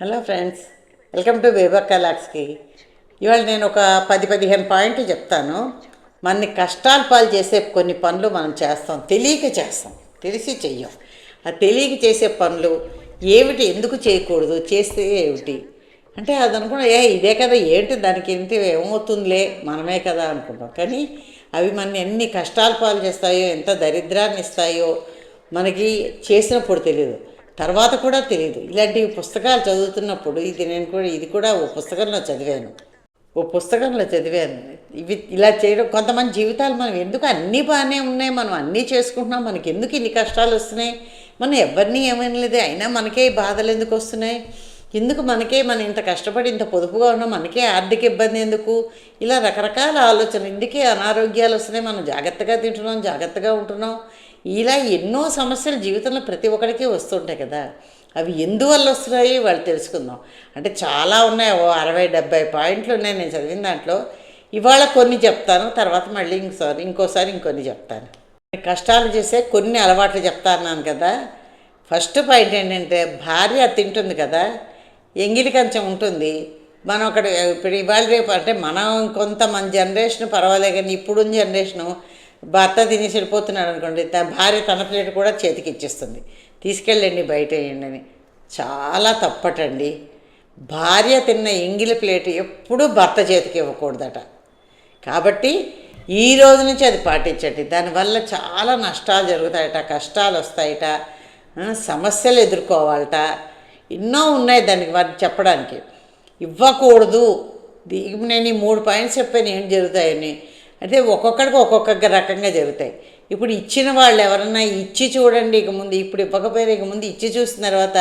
Hello friends welcome to బేబక్క కలాక్స్కి ఇవాళ నేను ఒక పది పదిహేను పాయింట్లు చెప్తాను. మనని కష్టాలు పాలు చేసే కొన్ని పనులు మనం చేస్తాం. తెలియక చేస్తాం. తెలిసి చెయ్యం. ఆ తెలియక చేసే పనులు ఏమిటి ఎందుకు చేయకూడదు చేస్తే ఏమిటి? అంటే అది అనుకున్నా ఏ ఇదే కదా ఏంటి దానికి ఏంటి ఏమవుతుందిలే? మనమే కదా అనుకుంటాం. కానీ అవి మన ఎన్ని కష్టాలు పాలు చేస్తాయో ఎంత దరిద్రాన్ని ఇస్తాయో మనకి చేసినప్పుడు తెలియదు తర్వాత కూడా తెలియదు ఇలాంటి పుస్తకాలు చదువుతున్నప్పుడు ఇది నేను కూడా ఇది కూడా ఓ పుస్తకంలో చదివాను. ఓ పుస్తకంలో చదివాను. ఇవి ఇలా చేయడం కొంతమంది జీవితాలు మనం ఎందుకు అన్నీ బాగానే ఉన్నాయి మనం అన్నీ చేసుకుంటున్నాం మనకి ఎందుకు ఇన్ని కష్టాలు వస్తున్నాయి? మనం ఎవరిని ఏమనలేదు అయినా మనకే బాధలు ఎందుకు వస్తున్నాయి? ఎందుకు మనకే మనం ఇంత కష్టపడి ఇంత పొదుపుగా ఉన్నాం మనకే ఆర్థిక ఇబ్బంది ఎందుకు? ఇలా రకరకాల ఆలోచన ఇందుకే అనారోగ్యాలు వస్తున్నాయి. మనం జాగ్రత్తగా తింటున్నాం జాగ్రత్తగా ఉంటున్నాం. ఇలా ఎన్నో సమస్యలు జీవితంలో ప్రతి ఒక్కరికి వస్తుంటాయి కదా. అవి ఎందువల్ల వస్తున్నాయి వాళ్ళు తెలుసుకుందాం. అంటే చాలా ఉన్నాయి. ఓ అరవై డెబ్బై పాయింట్లు ఉన్నాయి నేను చదివిన దాంట్లో. ఇవాళ కొన్ని చెప్తాను తర్వాత మళ్ళీ ఇంకోసారి ఇంకోసారి ఇంకొన్ని చెప్తాను. కష్టాలు చేసే కొన్ని అలవాట్లు చెప్తాను కదా. ఫస్ట్ పాయింట్ ఏంటంటే భార్య తింటుంది కదా. ఎంగిలి కంచం ఉంటుంది. మనం అక్కడ ఇప్పుడు ఇవాళ రేపు అంటే మనం కొంత మన జనరేషన్ పర్వాలేదు కానీ ఇప్పుడున్న జనరేషను భర్త తినేసి వెళ్ళిపోతున్నాడు అనుకోండి తన భార్య తన ప్లేట్ కూడా చేతికి ఇచ్చేస్తుంది. తీసుకెళ్ళండి బయట వేయండి అని. చాలా తప్పటండి. భార్య తిన్న ఎంగిలి ప్లేట్ ఎప్పుడూ భర్త చేతికి ఇవ్వకూడదట. కాబట్టి ఈ రోజు నుంచి అది పాటించండి. దానివల్ల చాలా నష్టాలు జరుగుతాయట కష్టాలు వస్తాయట సమస్యలు ఎదుర్కోవాలట. ఎన్నో ఉన్నాయి దానికి వాటి చెప్పడానికి. ఇవ్వకూడదు. దీ- నేను ఈ మూడు పాయింట్స్ చెప్పాను ఏం జరుగుతాయని. అంటే ఒక్కొక్కడికి ఒక్కొక్క రకంగా జరుగుతాయి. ఇప్పుడు ఇచ్చిన వాళ్ళు ఎవరన్నా ఇచ్చి చూడండి ఇక ముందు ఇప్పుడు ఇవ్వకపోయినా ఇక ముందు ఇచ్చి చూసిన తర్వాత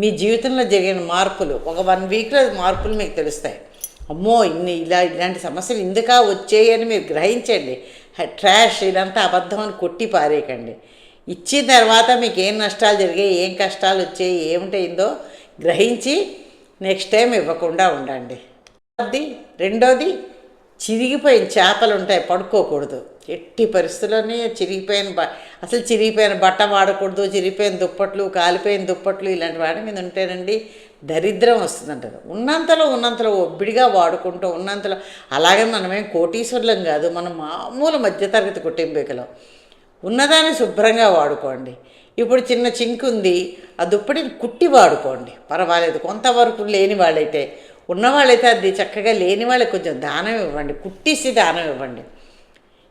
మీ జీవితంలో జరిగిన మార్పులు ఒక వన్ వీక్లో మార్పులు మీకు తెలుస్తాయి. అమ్మో ఇన్ని ఇలా ఇలాంటి సమస్యలు ఇందుకా వచ్చాయి అని మీరు గ్రహించండి. ట్రాష్ ఇదంతా అబద్ధం అని కొట్టి పారేయకండి. ఇచ్చిన తర్వాత మీకు ఏం నష్టాలు జరిగాయి ఏం కష్టాలు వచ్చాయి ఏమిటైందో గ్రహించి నెక్స్ట్ టైం ఇవ్వకుండా ఉండండి. రెండోది చిరిగిపోయిన చేపలు ఉంటాయి పడుకోకూడదు. ఎట్టి పరిస్థితుల్లోనే చిరిగిపోయిన బ అసలు చిరిగిపోయిన బట్ట వాడకూడదు చిరిగిపోయిన దుప్పట్లు కాలిపోయిన దుప్పట్లు ఇలాంటి వాటి మీద ఉంటేనండి దరిద్రం వస్తుందంటారు ఉన్నంతలో ఉన్నంతలో ఒబ్బిడిగా వాడుకుంటూ ఉన్నంతలో అలాగే మనమేం కోటీశ్వర్లం కాదు మనం మామూలు మధ్యతరగతి కుటుంబీకులం. ఉన్నదాన్ని శుభ్రంగా వాడుకోండి. ఇప్పుడు చిన్న చింకు ఉంది ఆ దుప్పటిని కుట్టి వాడుకోండి. పర్వాలేదు కొంతవరకు లేని వాళ్ళైతే ఉన్నవాళ్ళైతే అది చక్కగా లేని వాళ్ళకి కొంచెం దానం ఇవ్వండి కుట్టిసి దానం ఇవ్వండి.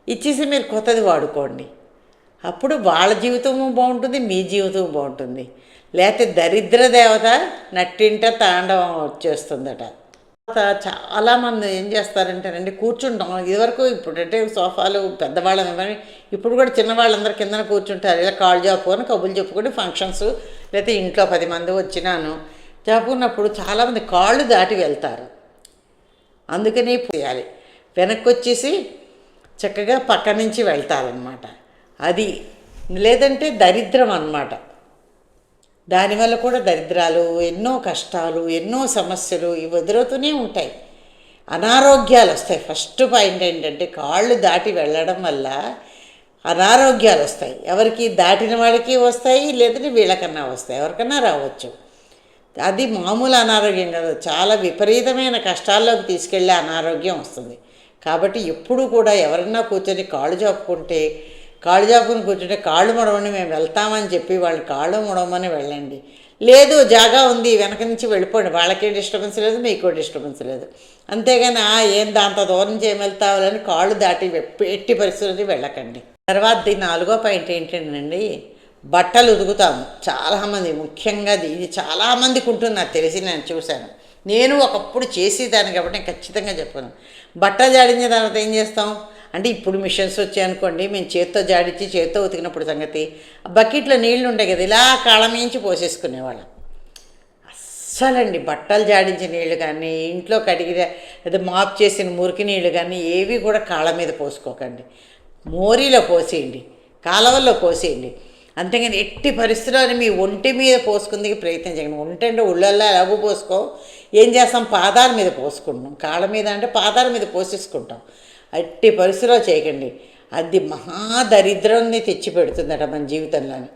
ఇచ్చేసి మీరు కొత్తది వాడుకోండి. అప్పుడు వాళ్ళ జీవితము బాగుంటుంది మీ జీవితం బాగుంటుంది. లేకపోతే దరిద్ర దేవత నట్టింట తాండవం వచ్చేస్తుందట. చాలామంది ఏం చేస్తారంటేనండి కూర్చుంటాం. ఇదివరకు ఇప్పుడంటే సోఫాలు పెద్దవాళ్ళం ఇవ్వని ఇప్పుడు కూడా చిన్నవాళ్ళందరూ కిందన కూర్చుంటారు. ఇలా కాళ్ళు చెప్పుకొని కబుర్లు చెప్పుకొని ఫంక్షన్స్ లేకపోతే ఇంట్లో పది మంది వచ్చినాను. చెప్పుకున్నప్పుడు చాలామంది కాళ్ళు దాటి వెళ్తారు. అందుకనే పోయాలి. వెనక్కి వచ్చేసి చక్కగా పక్క నుంచి వెళ్తారనమాట అది లేదంటే దరిద్రం అన్నమాట. దానివల్ల కూడా దరిద్రాలు ఎన్నో కష్టాలు ఎన్నో సమస్యలు ఇవి ఎదురవుతూనే ఉంటాయి. అనారోగ్యాలు వస్తాయి. ఫస్ట్ పాయింట్ ఏంటంటే కాళ్ళు దాటి వెళ్ళడం వల్ల అనారోగ్యాలు వస్తాయి. ఎవరికి దాటిన వాడికి వస్తాయి లేదంటే వీళ్ళకన్నా వస్తాయి. ఎవరికన్నా రావచ్చు. అది మామూలు అనారోగ్యం కాదు. చాలా విపరీతమైన కష్టాల్లోకి తీసుకెళ్ళే అనారోగ్యం వస్తుంది. కాబట్టి ఎప్పుడు కూడా ఎవరన్నా కూర్చొని కాళ్ళు చాపుకుంటే కాళ్ళు చాపుకుని కూర్చుంటే కాళ్ళు ముడవండి మేము వెళ్తామని చెప్పి వాళ్ళు కాళ్ళు ముడవమని వెళ్ళండి. లేదు జాగా ఉంది వెనక నుంచి వెళ్ళిపోండి. వాళ్ళకే డిస్టర్బెన్స్ లేదు మీకు డిస్టర్బెన్స్ లేదు. అంతేగాని "ఆ, ఏం దాంత దూరం నుంచి కాళ్ళు దాటి ఎట్టి పరిస్థితులకి వెళ్ళకండి. తర్వాత నాలుగో పాయింట్ ఏంటంటేనండి బట్టలు ఉతుకుతాము చాలామంది ముఖ్యంగా ఇది ఇది చాలామందికి ఉంటుంది నాకు తెలిసి నేను చూశాను. నేను ఒకప్పుడు చేసేదాన్ని కాబట్టి నేను ఖచ్చితంగా చెప్పాను బట్టలు జాడించిన తర్వాత ఏం చేస్తాం? అంటే ఇప్పుడు మిషన్స్ వచ్చాయనుకోండి మేము చేత్తో జాడించి చేత్తో ఉతికినప్పుడు సంగతి ఆ బకెట్లో నీళ్ళు ఉంటాయి కదా ఇలా కాళమించి పోసేసుకునేవాళ్ళం. అస్సలండి బట్టలు జాడించిన నీళ్ళు కానీ ఇంట్లో కడిగి అది మాప్ చేసిన మురికి నీళ్ళు కానీ ఏవి కూడా కాళ్ళ మీద పోసుకోకండి. మోరీలో పోసేయండి కాలవల్లో పోసేయండి. అంతేగాని ఎట్టి పరిస్థితుల్లో మీ ఒంటి మీద పోసుకుందికి ప్రయత్నం చేయండి ఒంటి అంటే ఉళ్ళల్లో ఎలాగో పోసుకో. ఏం చేస్తాం? పాదాల మీద పోసుకుంటాం కాళ్ళ మీద అంటే పాదాల మీద పోసేసుకుంటాం. ఎట్టి పరిస్థితిలో చేయకండి. అది మహాదరిద్రాన్ని తెచ్చి తెచ్చిపెడుతుందట మన జీవితంలోని.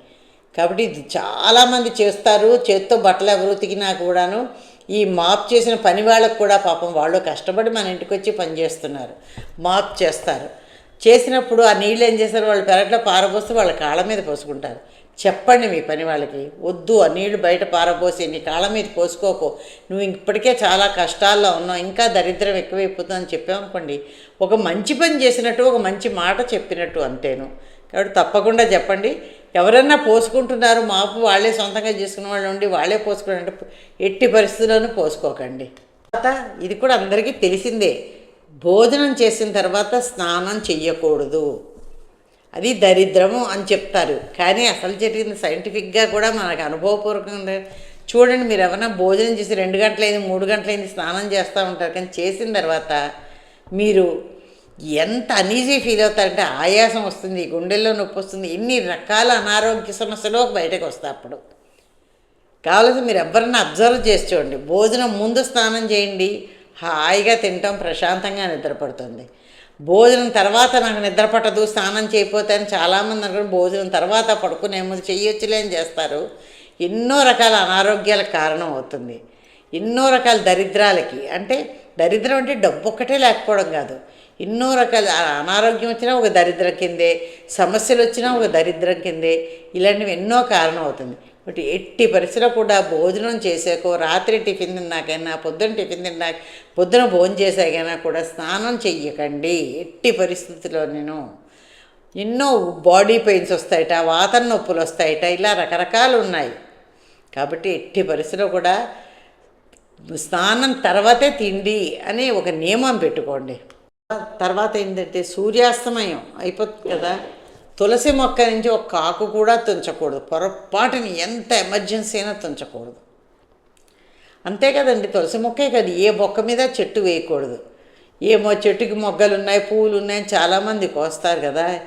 కాబట్టి ఇది చాలామంది చేస్తారు. చేత్తో బట్టలు ఎవరు ఉతికినా కూడాను ఈ మాప్ చేసిన పని వాళ్ళకు కూడా పాపం వాళ్ళు కష్టపడి మన ఇంటికి వచ్చి పని చేస్తున్నారు. మాప్ చేస్తారు. చేసినప్పుడు ఆ నీళ్ళు ఏం చేస్తారు? వాళ్ళు పెరట్లో పారబోస్తే వాళ్ళ కాళ్ళ మీద పోసుకుంటారు. చెప్పండి మీ పని వాళ్ళకి. వద్దు ఆ నీళ్ళు బయట పారబోసి నీ కాళ్ళ మీద పోసుకోకు. నువ్వు ఇప్పటికే చాలా కష్టాల్లో ఉన్నావు ఇంకా దరిద్రం ఎక్కువైపోతుందని చెప్పామనుకోండి ఒక మంచి పని చేసినట్టు ఒక మంచి మాట చెప్పినట్టు అంతేను. కాబట్టి తప్పకుండా చెప్పండి. ఎవరన్నా పోసుకుంటున్నారు మాపు వాళ్ళే సొంతంగా చేసుకున్న వాళ్ళు ఉండి వాళ్ళే పోసుకున్నారంటే ఎట్టి పరిస్థితుల్లోనూ పోసుకోకండి. తర్వాత ఇది కూడా అందరికీ తెలిసిందే. భోజనం చేసిన తర్వాత స్నానం చెయ్యకూడదు. అది దరిద్రము అని చెప్తారు. కానీ అసలు జరిగింది సైంటిఫిక్గా కూడా మనకు అనుభవపూర్వకంగా చూడండి మీరు ఏమైనా భోజనం చేసి రెండు గంటలైంది మూడు గంటలైంది స్నానం చేస్తూ ఉంటారు. కానీ చేసిన తర్వాత మీరు ఎంత అనీజీ ఫీల్ అవుతారంటే ఆయాసం వస్తుంది గుండెల్లో నొప్పి వస్తుంది ఎన్ని రకాల అనారోగ్య సమస్యలు బయటకు వస్తాయి అప్పుడు. కావాలంటే మీరు ఎవరన్నా అబ్జర్వ్ చేసి చూడండి. భోజనం ముందు స్నానం చేయండి. హాయిగా తింటాం ప్రశాంతంగా నిద్రపడుతుంది. భోజనం తర్వాత నాకు నిద్ర పట్టదు స్నానం చేయకపోతే అని చాలామంది అనుకుని భోజనం తర్వాత పడుకునే ముందు చెయ్యొచ్చులే చేస్తారు. ఎన్నో రకాల అనారోగ్యాలకు కారణం అవుతుంది. ఎన్నో రకాల దరిద్రాలకి అంటే దరిద్రం అంటే డబ్బు ఒక్కటే లేకపోవడం కాదు. ఎన్నో రకాల అనారోగ్యం వచ్చినా ఒక దరిద్రం కిందే సమస్యలు వచ్చినా ఒక దరిద్రం కిందే ఇలాంటివి ఎన్నో కారణం అవుతుంది. బట్ ఎట్టి పరిస్థితిలో కూడా భోజనం చేసాకో రాత్రి టిఫిన్ తిన్నాకైనా పొద్దున టిఫిన్ తిన్నాక పొద్దున భోజనం చేసాకైనా కూడా స్నానం చెయ్యకండి. ఎట్టి పరిస్థితిలో నేను. ఎన్నో బాడీ పెయిన్స్ వస్తాయట వాతన నొప్పులు వస్తాయట ఇలా రకరకాలు ఉన్నాయి. కాబట్టి ఎట్టి పరిస్థితిలో కూడా స్నానం తర్వాతే తిండి అని ఒక నియమం పెట్టుకోండి. తర్వాత ఏంటంటే సూర్యాస్తమయం అయిపోతుంది కదా. తులసి మొక్క నుంచి ఒక కాకు కూడా తుంచకూడదు. పొరపాటుని ఎంత ఎమర్జెన్సీ అయినా తుంచకూడదు. అంతే కదండి తులసి మొక్కే కదా. ఏ మొక్క మీద చెట్టు వేయకూడదు. ఏమో చెట్టుకి మొగ్గలు ఉన్నాయి పువ్వులు ఉన్నాయని చాలామంది కోస్తారు కదా.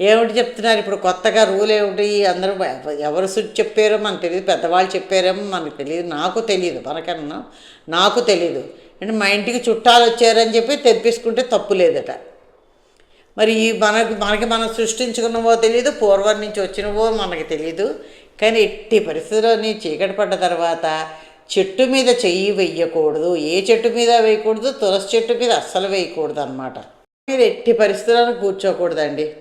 ఏమిటి చెప్తున్నారు? ఇప్పుడు కొత్తగా రూల్ ఏమిటి? అందరూ ఎవరు సుట్ చెప్పారో మనకు తెలియదు పెద్దవాళ్ళు చెప్పారేమో మనకు తెలియదు. నాకు తెలియదు మనకన్నా నాకు తెలియదు. అంటే మా ఇంటికి చుట్టాలు వచ్చారని చెప్పి తెప్పించుకుంటే తప్పు లేదట. మరి ఈ మనకి మనకి మనం సృష్టించుకున్నవో తెలియదు పూర్వం నుంచి వచ్చినవో మనకి తెలియదు కానీ ఎట్టి పరిస్థితుల్లోని చీకటి పడ్డ తర్వాత చెట్టు మీద చెయ్యి వెయ్యకూడదు. ఏ చెట్టు మీద వేయకూడదు? తులసి చెట్టు మీద అస్సలు వేయకూడదు అనమాట మీరు ఎట్టి పరిస్థితులను కూర్చోకూడదండి.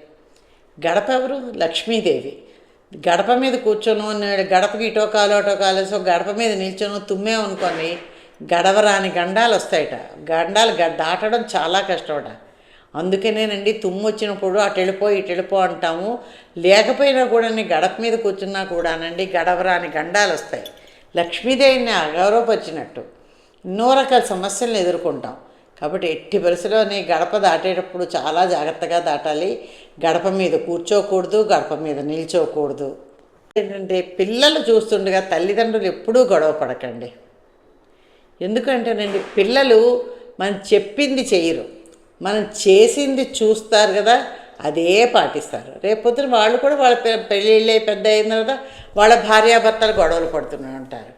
గడప ఎవరు? లక్ష్మీదేవి. గడప మీద కూర్చొని గడపకి ఇటో కాలు అటో కాలేసో గడప మీద నిల్చొని తుమ్మేమనుకొని గడవరాని గండాలు వస్తాయట. గండాలు గ- దాటడం చాలా కష్టమట. అందుకనేనండి తుమ్ము వచ్చినప్పుడు అటు వెళ్ళిపో ఇటు వెళ్ళిపో అంటాము. లేకపోయినా కూడా గడప మీద కూర్చున్నా కూడానండి గడవరాని గండాలు వస్తాయి లక్ష్మీదేవిని అగౌరవపరిచినట్టు ఎన్నో రకాల సమస్యలను ఎదుర్కొంటాం. కాబట్టి ఎట్టి పరిస్థితిలోని గడప దాటేటప్పుడు చాలా జాగ్రత్తగా దాటాలి. గడప మీద కూర్చోకూడదు గడప మీద నిల్చోకూడదు. ఏంటంటే పిల్లలు చూస్తుండగా తల్లిదండ్రులు ఎప్పుడూ గొడవ పడకండి. ఎందుకంటేనండి పిల్లలు మనం చెప్పింది చేయరు మనం చేసింది చూస్తారు కదా అదే పాటిస్తారు. రేపొద్దున వాళ్ళు కూడా వాళ్ళ పెళ్ళిళ్ళే పెద్ద అయిన తర్వాత వాళ్ళ భార్యాభర్తలు గొడవలు పడుతూనే ఉంటారు.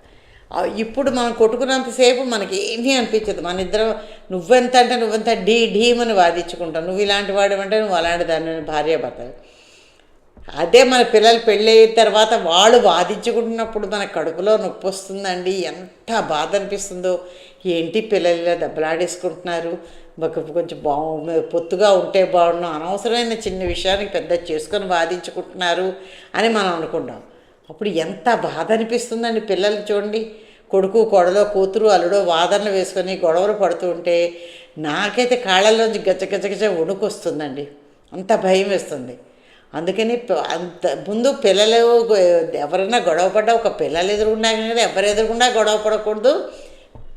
ఇప్పుడు మనం కొట్టుకున్నంతసేపు మనకి ఏమీ అనిపించదు. మన ఇద్దరం నువ్వెంత అంటే నువ్వెంత ఢీ ఢీమని వాదించుకుంటావు. నువ్వు ఇలాంటి వాడు అంటే నువ్వు అలాంటి దాన్ని భార్యాభర్తలు. అదే మన పిల్లలు పెళ్ళయిన తర్వాత వాళ్ళు వాదించుకుంటున్నప్పుడు మన కడుపులో నొప్పి వస్తుందండి ఎంత బాధ అనిపిస్తుందో. ఏంటి పిల్లలు దెబ్బలాడేసుకుంటున్నారు? కొంచెం బాగు పొత్తుగా ఉంటే బాగుండు అనవసరమైన చిన్న విషయానికి పెద్ద చేసుకొని వాదించుకుంటున్నారు అని మనం అనుకుంటాం. అప్పుడు ఎంత బాధ అనిపిస్తుందండి పిల్లలు చూడండి. కొడుకు కొడలో కూతురు అల్లుడో వాదనలు వేసుకొని గొడవలు పడుతూ ఉంటే నాకైతే కాళ్ళలోంచి గచ్చగచ్చగచ్చ గచ్చ వణుకు వస్తుందండి అంత భయం వేస్తుంది. అందుకని అంత ముందు పిల్లలు ఎవరైనా గొడవ పడ్డా ఒక పిల్లలు ఎదురుగుండా ఎవరు ఎదురుకుండా గొడవ పడకూడదు.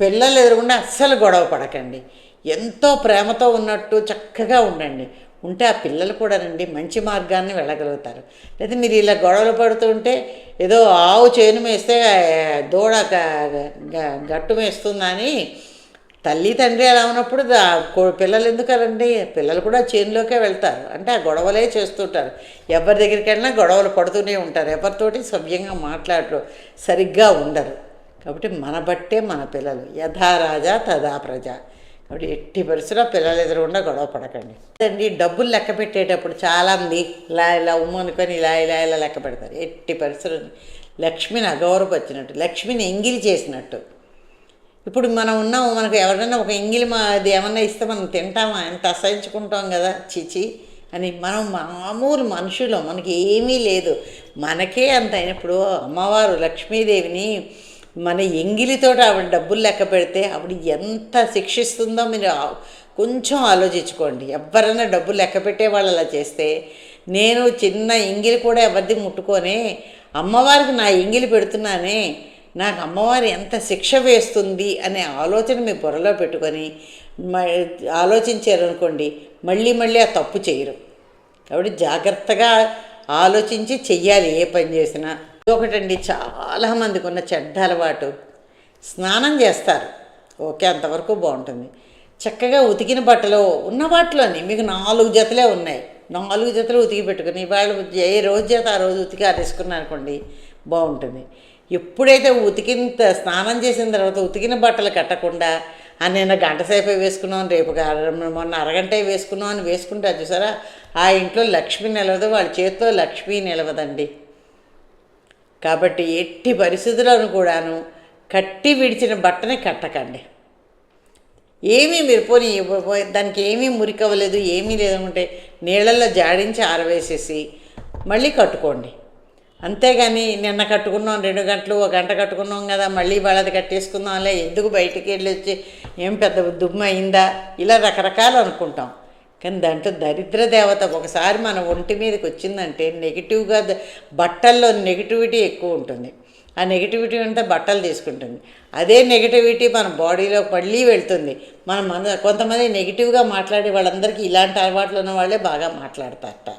పిల్లలు ఎదురుకుండా అస్సలు గొడవ పడకండి. ఎంతో ప్రేమతో ఉన్నట్టు చక్కగా ఉండండి. ఉంటే ఆ పిల్లలు కూడానండి మంచి మార్గాన్ని వెళ్ళగలుగుతారు. లేదా మీరు ఇలా గొడవలు పడుతుంటే ఏదో ఆవు చేను మేస్తే దూడ గట్టు మేస్తుందని తల్లి తండ్రి అలా ఉన్నప్పుడు పిల్లలు ఎందుకనండి? పిల్లలు కూడా చేనులోకే వెళ్తారు. అంటే ఆ గొడవలే చేస్తుంటారు. ఎవరి దగ్గరికి వెళ్ళినా గొడవలు పడుతూనే ఉంటారు. ఎవరితోటి సభ్యంగా మాట్లాడరు. సరిగ్గా ఉండరు. కాబట్టి మన బట్టే మన పిల్లలు. యథా రాజా తదా ప్రజ. కాబట్టి ఎట్టి పరిస్థితిలో పిల్లలు ఎదురుకుండా గొడవ పడకండి. అండి డబ్బులు లెక్క పెట్టేటప్పుడు చాలామంది ఇలా ఇలా ఉమ్ము అనుకొని ఇలా ఇలా ఇలా లెక్క పెడతారు. ఎట్టి పరిస్థితులు లక్ష్మిని అగౌరవపరిచినట్టు లక్ష్మిని ఎంగిలి చేసినట్టు. ఇప్పుడు మనం ఉన్నాము మనకు ఎవరైనా ఒక ఎంగిలి మా అది ఏమన్నా ఇస్తే మనం తింటామా? ఎంత అసహించుకుంటాం కదా చిచి అని మనం మామూలు మనుషులు మనకి ఏమీ లేదు. మనకే అంత అయినప్పుడు అమ్మవారు లక్ష్మీదేవిని మన ఎంగిలితో ఆవిడ డబ్బులు లెక్క పెడితే ఆవిడ ఎంత శిక్షిస్తుందో మీరు కొంచెం ఆలోచించుకోండి. ఎవరైనా డబ్బులు లెక్క పెట్టే వాళ్ళు అలా చేస్తే నేను చిన్న ఎంగిలి కూడా ఎవరిది ముట్టుకొని అమ్మవారికి నా ఎంగిలి పెడుతున్నానే నాకు అమ్మవారు ఎంత శిక్ష వేస్తుంది అనే ఆలోచన మీ బుర్రలో పెట్టుకొని మ- ఆలోచించారనుకోండి మళ్ళీ మళ్ళీ ఆ తప్పు చేయరు. కాబట్టి జాగ్రత్తగా ఆలోచించి చెయ్యాలి ఏ పని చేసినా. ఒకటండి చాలామందికి ఉన్న చెడ్డ అలవాటు. స్నానం చేస్తారు. ఓకే అంతవరకు బాగుంటుంది. చక్కగా ఉతికిన బట్టలు ఉన్న వాటిలోని మీకు నాలుగు జతలే ఉన్నాయి. నాలుగు జతలు ఉతికి పెట్టుకుని వాళ్ళు ఏ రోజు చేత ఆ రోజు ఉతికి ఆరేసుకున్నారు అనుకోండి బాగుంటుంది. ఎప్పుడైతే ఉతికిన స్నానం చేసిన తర్వాత ఉతికిన బట్టలు కట్టకుండా ఆ నిన్న గంట సేపే వేసుకున్నాం రేపు మొన్న అరగంట వేసుకున్నాం అని వేసుకుంటే అది చూసారా? ఆ ఇంట్లో లక్ష్మి నిలవదు వాళ్ళ చేతితో లక్ష్మి నిలవదండి. కాబట్టి ఎట్టి పరిస్థితులను కూడాను కట్టి విడిచిన బట్టని కట్టకండి. ఏమీ మీరు పోనీ దానికి ఏమీ మురికవ్వలేదు ఏమీ లేదనుకుంటే నీళ్ళల్లో జాడించి ఆరవేసేసి మళ్ళీ కట్టుకోండి. అంతేగాని నిన్న కట్టుకున్నాం రెండు గంటలు ఒక గంట కట్టుకున్నాం కదా మళ్ళీ వాళ్ళది కట్టేసుకుందాంలే ఎందుకు బయటికి వెళ్ళి వచ్చి ఏం పెద్ద దుమ్ము అయిందా ఇలా రకరకాలు అనుకుంటాం. కానీ దాంట్లో దరిద్ర దేవత ఒకసారి మన ఒంటి మీదకి వచ్చిందంటే నెగిటివ్గా బట్టల్లో నెగిటివిటీ ఎక్కువ ఉంటుంది. ఆ నెగిటివిటీ అంతా బట్టలు తీసుకుంటుంది. అదే నెగిటివిటీ మన బాడీలో మళ్ళీ వెళ్తుంది. మన మన కొంతమంది నెగిటివ్గా మాట్లాడే వాళ్ళందరికీ ఇలాంటి అలవాట్లు ఉన్న వాళ్ళే బాగా మాట్లాడతారట.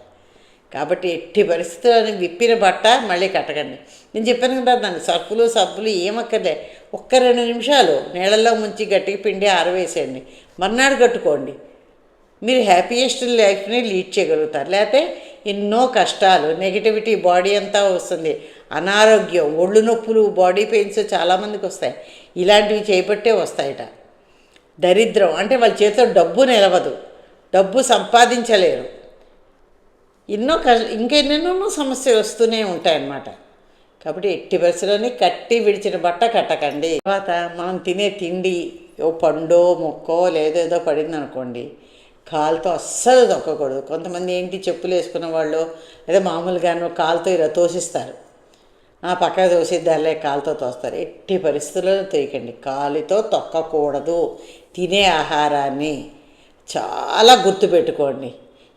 కాబట్టి ఎట్టి పరిస్థితులను విప్పిన బట్ట మళ్ళీ కట్టకండి. నేను చెప్పాను కదా దాన్ని సర్ఫులు సబ్బులు ఏమక్కర్లే. ఒక్క రెండు నిమిషాలు నీళ్ళల్లో ముంచి గట్టిగా పిండి ఆరవేసేయండి. మర్నాడు కట్టుకోండి. మీరు హ్యాపీయెస్ట్ లైఫ్ని లీడ్ చేయగలుగుతారు. లేకపోతే ఎన్నో కష్టాలు నెగిటివిటీ బాడీ అంతా వస్తుంది. అనారోగ్యం ఒళ్ళు నొప్పులు బాడీ పెయిన్స్ చాలామందికి వస్తాయి. ఇలాంటివి చేపట్టే వస్తాయట. దరిద్రం అంటే వాళ్ళ చేతిలో డబ్బు నిలవదు. డబ్బు సంపాదించలేరు. ఎన్నో కష్ట ఇంకెన్నెన్నో సమస్యలు వస్తూనే ఉంటాయన్నమాట. కాబట్టి ఎట్టి పరిస్థితుల్లోని కట్టి విడిచిన బట్ట కట్టకండి. తర్వాత మనం తినే తిండి ఓ పండో మొక్కో లేదో ఏదో పడింది అనుకోండి కాలుతో అస్సలు తొక్కకూడదు. కొంతమంది ఏంటి చెప్పులు వేసుకున్న వాళ్ళు లేదా మామూలుగాను కాలుతో ఇలా తోసిస్తారు. ఆ పక్క తోసిద్దాలే కాలుతో తోస్తారు. ఎట్టి పరిస్థితుల్లో తొయ్యకండి కాలుతో తొక్కకూడదు. తినే ఆహారాన్ని చాలా గుర్తుపెట్టుకోండి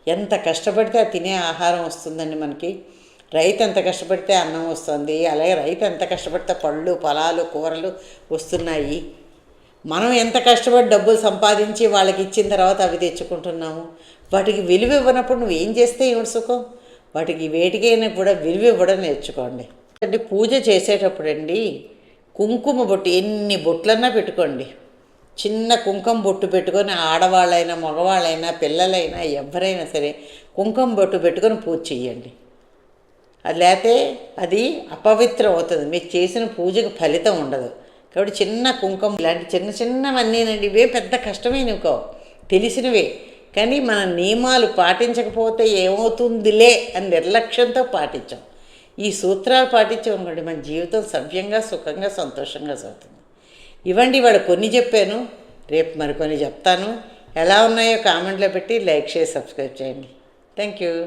ఎంత కష్టపడితే ఆ తినే ఆహారం వస్తుందండి మనకి. రైతు ఎంత కష్టపడితే అన్నం వస్తుంది. అలాగే రైతు ఎంత కష్టపడితే పళ్ళు పొలాలు కూరలు వస్తున్నాయి. మనం ఎంత కష్టపడి డబ్బులు సంపాదించి వాళ్ళకి ఇచ్చిన తర్వాత అవి తెచ్చుకుంటున్నాము? వాటికి విలువ ఇవ్వనప్పుడు నువ్వు ఏం చేస్తే ఏమిటి సుఖం? వాటికి వేటికైనా కూడా విలువ ఇవ్వడం నేర్చుకోండి. అంటే పూజ చేసేటప్పుడు అండి కుంకుమ బొట్టు ఎన్ని బొట్లన్నా పెట్టుకోండి. చిన్న కుంకుమ బొట్టు పెట్టుకొని ఆడవాళ్ళైనా మగవాళ్ళైనా పిల్లలైనా ఎవరైనా సరే కుంకుమ బొట్టు పెట్టుకొని పూజ చెయ్యండి. అది లేకపోతే అది అపవిత్రం అవుతుంది. మీరు చేసిన పూజకు ఫలితం ఉండదు. కాబట్టి చిన్న కుంకుమ ఇలాంటి చిన్న చిన్నవన్నీనండి. ఇవే పెద్ద కష్టమైనవి కావు తెలిసినవే. కానీ మన నియమాలు పాటించకపోతే ఏమవుతుందిలే అని నిర్లక్ష్యంతో పాటించాం. ఈ సూత్రాలు పాటించామనుకోండి మన జీవితం సవ్యంగా సుఖంగా సంతోషంగా సాగుతుంది. ఇవ్వండి వాడు కొన్ని చెప్పాను. రేపు మరికొన్ని చెప్తాను. ఎలా ఉన్నాయో కామెంట్లో పెట్టి లైక్ చేసి సబ్స్క్రైబ్ చేయండి. Thank you.